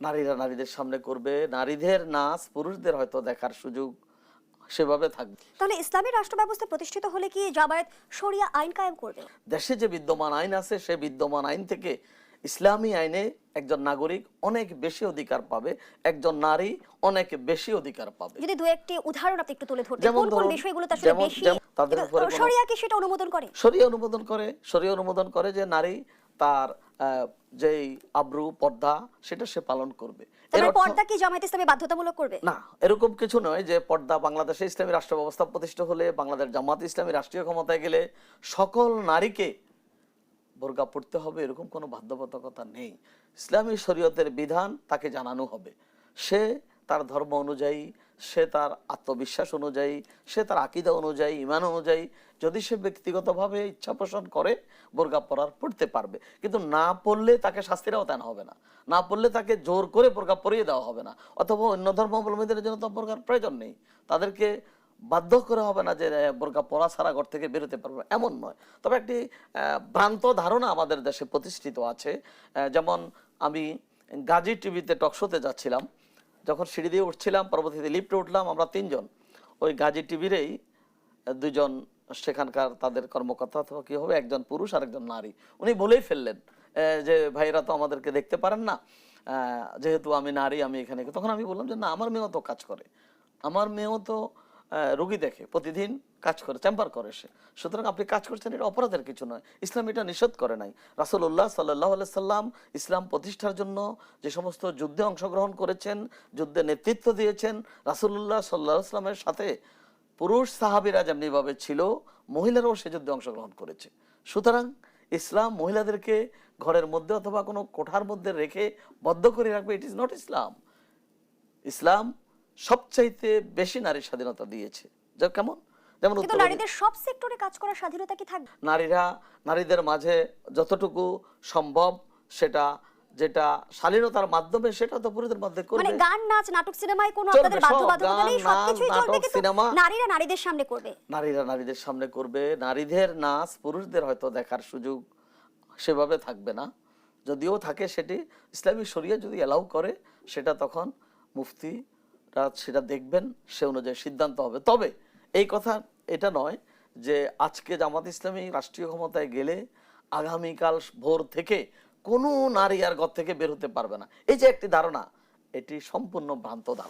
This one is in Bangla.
নারীরা নারীদের সামনে করবে নারীদের নাচ পুরুষদের হয়তো দেখার সুযোগ সেভাবে থাকবে। তাহলে ইসলামী রাষ্ট্র ব্যবস্থা প্রতিষ্ঠিত হলে কি জামায়াত শরিয়া আইন কায়েম করবে? দেশে যে বিদ্যমান আইন আছে সে বিদ্যমান আইন থেকে ইসলামী আইনে একজন নাগরিক অনেক বেশি অধিকার পাবে একজন নারী অনেক বেশি অধিকার পাবে। যদি দু একটি উদাহরণ আপনি একটু তুলে যেমন কোন বিষয়গুলোতে আসলে যেমন- বেশি তাদের উপরে শরিয়া কি সেটা অনুমোদন করে? শরীয় অনুমোদন করে শরীয় অনুমোদন করে যে নারী তার যেই আব্রু পর্দা সেটা সে পালন করবে। এর তারপরে অর্থ- পর্দা কি জামায়াত ইসলামী বাধ্যতামূলক করবে? না এরকম কিছু নয় যে পর্দা বাংলাদেশে ইসলামী রাষ্ট্র ব্যবস্থা প্রতিষ্ঠা হলে বাংলাদেশ জামাত ইসলামী রাষ্ট্রীয় ক্ষমতায় গেলে সকল নারীকে বোরকা পড়তে হবে এরকম কোনো বাধ্যবাধকতা নেই। ইসলামী শরীয়তের বিধান তাকে জানানো হবে। সে তার ধর্ম অনুযায়ী সে তার আত্মবিশ্বাস অনুযায়ী, সে তার আকিদা অনুযায়ী, ইমান অনুযায়ী, যদি সে ব্যক্তিগতভাবে ইচ্ছা পোষণ করে, বোরকা পরার, পড়তে পারবে। কিন্তু না পড়লে তাকে শাস্তির আওতায় হবে না। না পড়লে তাকে জোর করে বোরকা পরিয়ে দেওয়া হবে না। অথবা অন্য ধর্মাবলম্বীদের জন্য তো বোরকার প্রয়োজন নেই। তাদেরকে বাধ্য করা হবে না যে বোরকা পরা ছাড়া ঘর থেকে বেরোতে পারবে এমন নয়। তবে একটি ভ্রান্ত ধারণা আমাদের দেশে প্রতিষ্ঠিত আছে। যেমন আমি গাজী টিভিতে টকশোতে যাচ্ছিলাম। যখন সিঁড়ি দিয়ে উঠছিলাম, পরবর্তীতে লিফটে উঠলাম, আমরা তিনজন। ওই গাজী টিভিরেই দুজন সেখানকার তাদের কর্মকর্তা অথবা কী হবে, একজন পুরুষ আর একজন নারী। উনি বলেই ফেললেন যে ভাইরা তো আমাদেরকে দেখতে পারেন না যেহেতু আমি নারী, আমি এখানে তখন আমি বললাম যে, না, আমার মেয়েও তো কাজ করে। আমার মেয়েও তো রুগী দেখে, প্রতিদিন কাজ করে, চেম্বার করে সে। সুতরাং আপনি কাজ করছেন, এটা অপরাধের কিছু নয়। ইসলাম এটা নিষেধ করে নাই। রাসুল্লাহ সাল্লাহ সাল্লাম ইসলাম প্রতিষ্ঠার জন্য যে সমস্ত যুদ্ধে অংশগ্রহণ করেছেন, যুদ্ধে নেতৃত্ব দিয়েছেন রাসুল্লাহ সাল্লাহ আসলামের সাথে পুরুষ সাহাবিরা যেমনিভাবে ছিল, মহিলারাও সে যুদ্ধে অংশগ্রহণ করেছে। সুতরাং ইসলাম মহিলাদেরকে ঘরের মধ্যে অথবা কোনো কোঠার মধ্যে রেখে বদ্ধ করে রাখবে ইট ইজ নট ইসলাম ইসলাম সবচাইতে বেশি নারীর স্বাধীনতা দিয়েছে। যা কেমন? যেমন নারীদের সব সেক্টরে কাজ করার স্বাধীনতা কি থাকবে? নারীরা নারীদের মাঝে যতটুকু সম্ভব সেটা যেটা শালীনতার মাধ্যমে সেটা তো পুরুষদের মধ্যে করবে। মানে গান নাচ নাটক সিনেমায় কোনো আপনাদের বাধ্যবাধকতা নেই সবকিছুই চলবে কিন্তু সিনেমা। নারীরা নারীদের সামনে করবে। নারীরা নারীদের সামনে করবে। নারীদের নাচ পুরুষদের হয়তো দেখার সুযোগ সেভাবে থাকবে না। যদিও থাকে সেটি ইসলামী শরিয়া যদি অ্যালাউ করে সেটা তখন মুফতিরা সেটা দেখবেন, সে অনুযায়ী সিদ্ধান্ত হবে। তবে এই কথা এটা নয় যে আজকে জামাত ইসলামী রাষ্ট্রীয় ক্ষমতায় গেলে আগামীকাল ভোর থেকে কোনো নারী আর ঘর থেকে বের হতে পারবে না। এই যে একটি ধারণা, এটি সম্পূর্ণ ভ্রান্ত ধারণা।